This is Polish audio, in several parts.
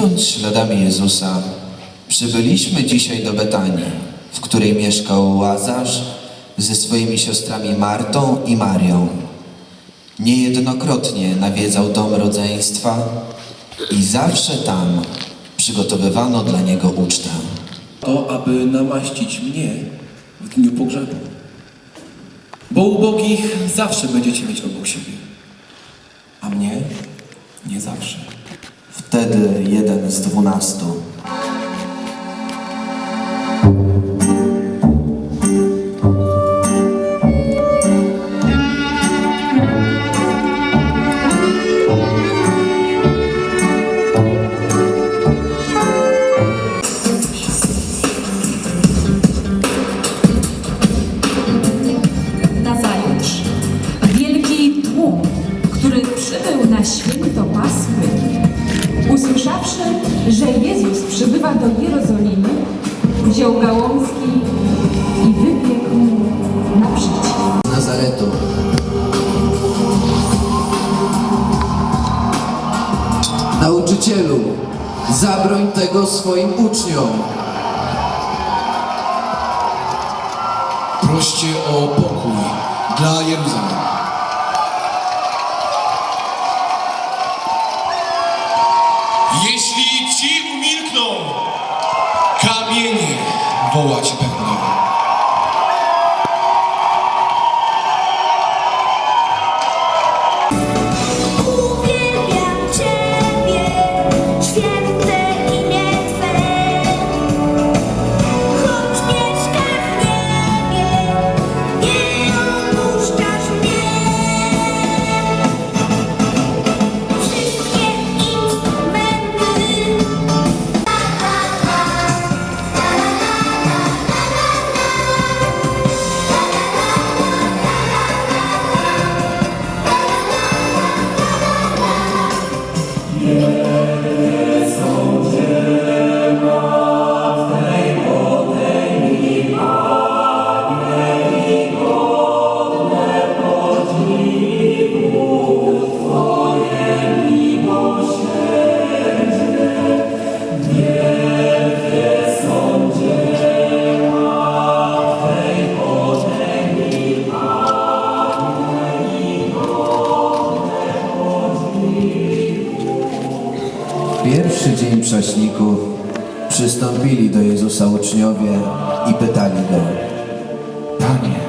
Idąc śladami Jezusa, przybyliśmy dzisiaj do Betanii, w której mieszkał Łazarz ze swoimi siostrami Martą i Marią. Niejednokrotnie nawiedzał dom rodzeństwa i zawsze tam przygotowywano dla niego ucztę. to, aby namaścić mnie w dniu pogrzebu. Bo ubogich zawsze będziecie mieć obok siebie, a mnie nie zawsze. Wtedy jeden z dwunastu, Nauczycielu, zabroń tego swoim uczniom. Proście o pokój dla Jeruzalem. Jeśli ci umilkną, kamienie wołać Jezusa uczniowie i pytali go, Panie,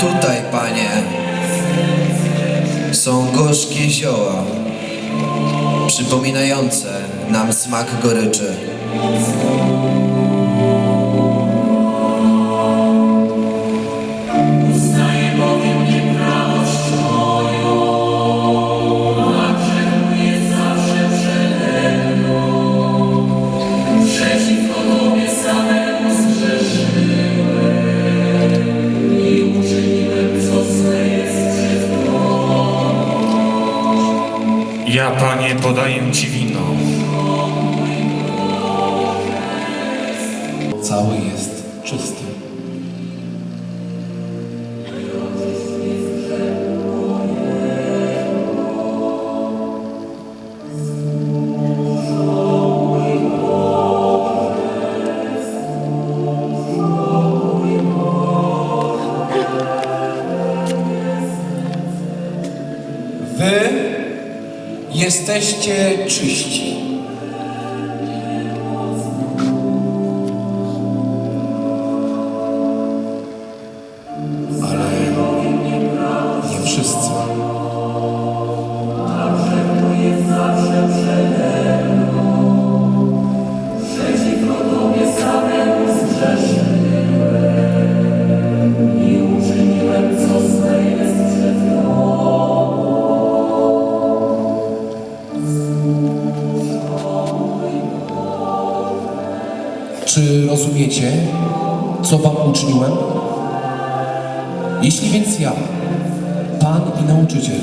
tutaj, Panie, są gorzkie zioła, przypominające nam smak goryczy. Ja, Panie, podaję Ci wino. Cały jest czysty. Jesteście czyści. Rozumiecie, co wam uczyniłem? Jeśli więc ja, Pan i nauczyciel,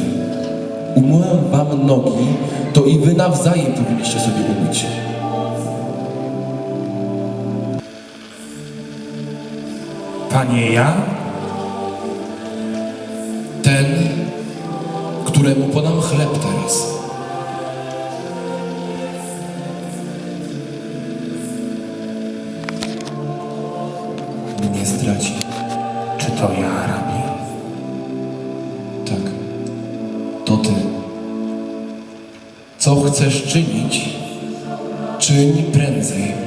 umyłem wam nogi, to i wy nawzajem powinniście sobie umyć. Panie ja? Ten, któremu podam chleb teraz. Zdradzi. Czy to ja, rabie? Tak, to ty. Co chcesz czynić, czyń prędzej.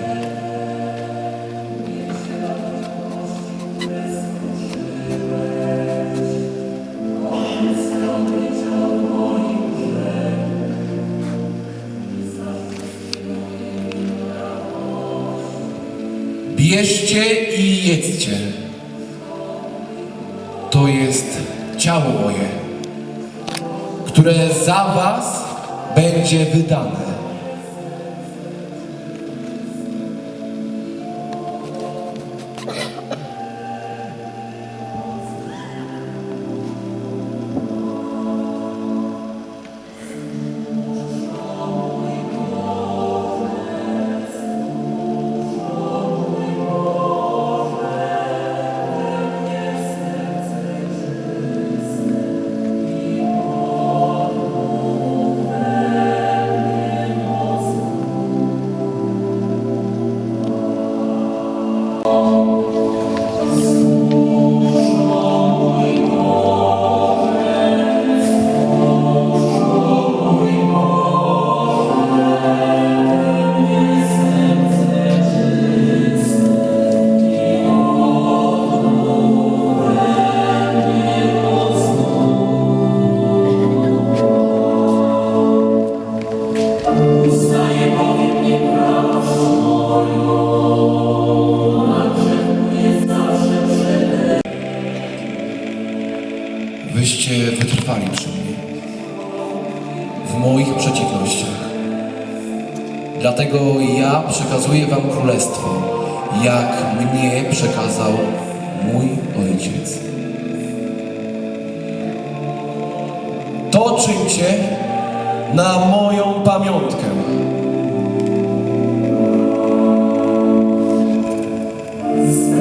Bierzcie i jedzcie. To jest ciało moje które za was będzie wydane. Dlatego ja przekazuję wam królestwo, jak mnie przekazał mój ojciec. To czyńcie na moją pamiątkę. Wy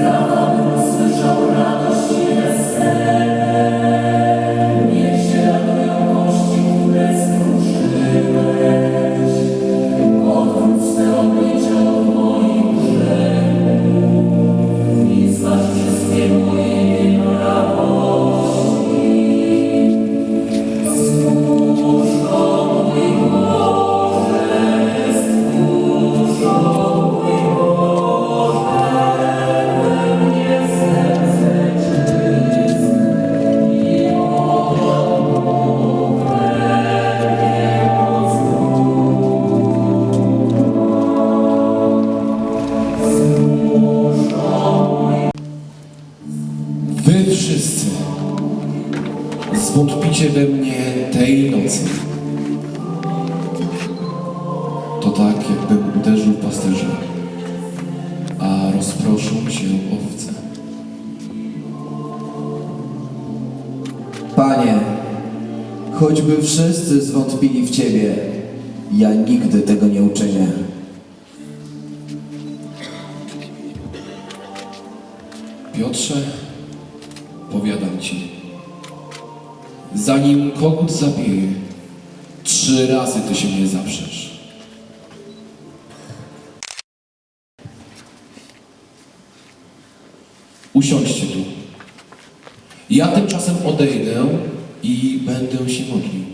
Panie, choćby wszyscy zwątpili w Ciebie, ja nigdy tego nie uczynię. Piotrze, powiadam ci, zanim kogut zabije, trzy razy ty się mnie zaprzesz. Usiądźcie tu. Ja tymczasem odejdę i będę się modlił.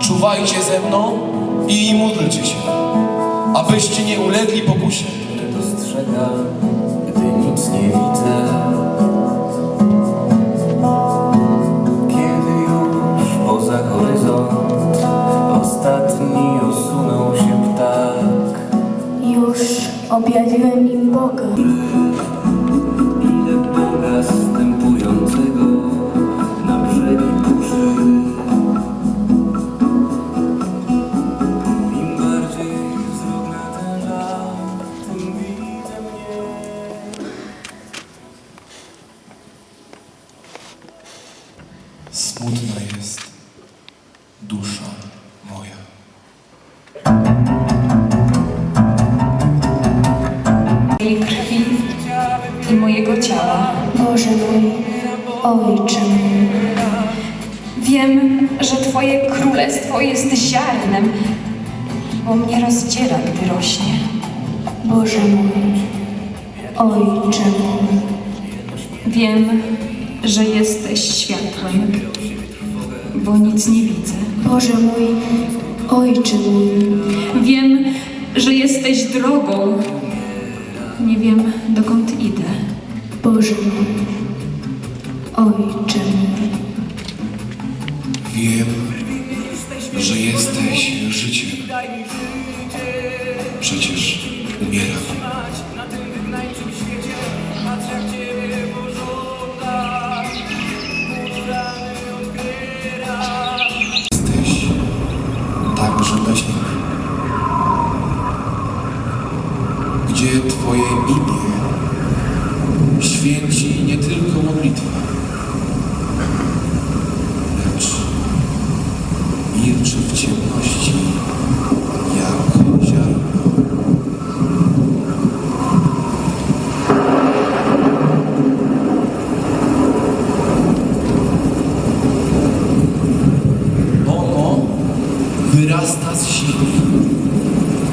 Czuwajcie ze mną i módlcie się, abyście nie ulegli pokusie. Nie widzę. Kiedy już poza horyzont ostatni osunął się ptak. Już objawiłem im Boga. Mojego ciała. Boże mój, Ojcze Wiem, że Twoje królestwo jest ziarnem, bo mnie rozdziela, gdy rośnie. Boże mój, Ojcze Wiem, że jesteś światłem, bo nic nie widzę. Boże mój, Ojcze mój, Wiem, że jesteś drogą. Nie wiem, dokąd idę. Boże mój, Ojcze Wiem, że jesteś życiem. Przecież umieram. Wyrasta z ziemi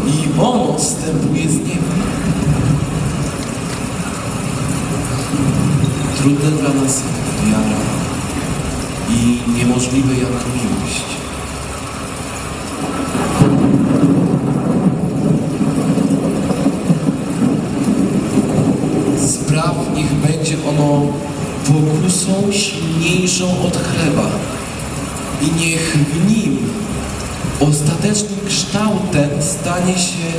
i ono zstępuje z nieba. Trudne dla nas wiara i niemożliwe jak miłość. Spraw niech będzie ono pokusą silniejszą od chleba i niech w nim ostatecznym kształtem stanie się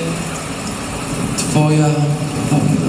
Twoja wola.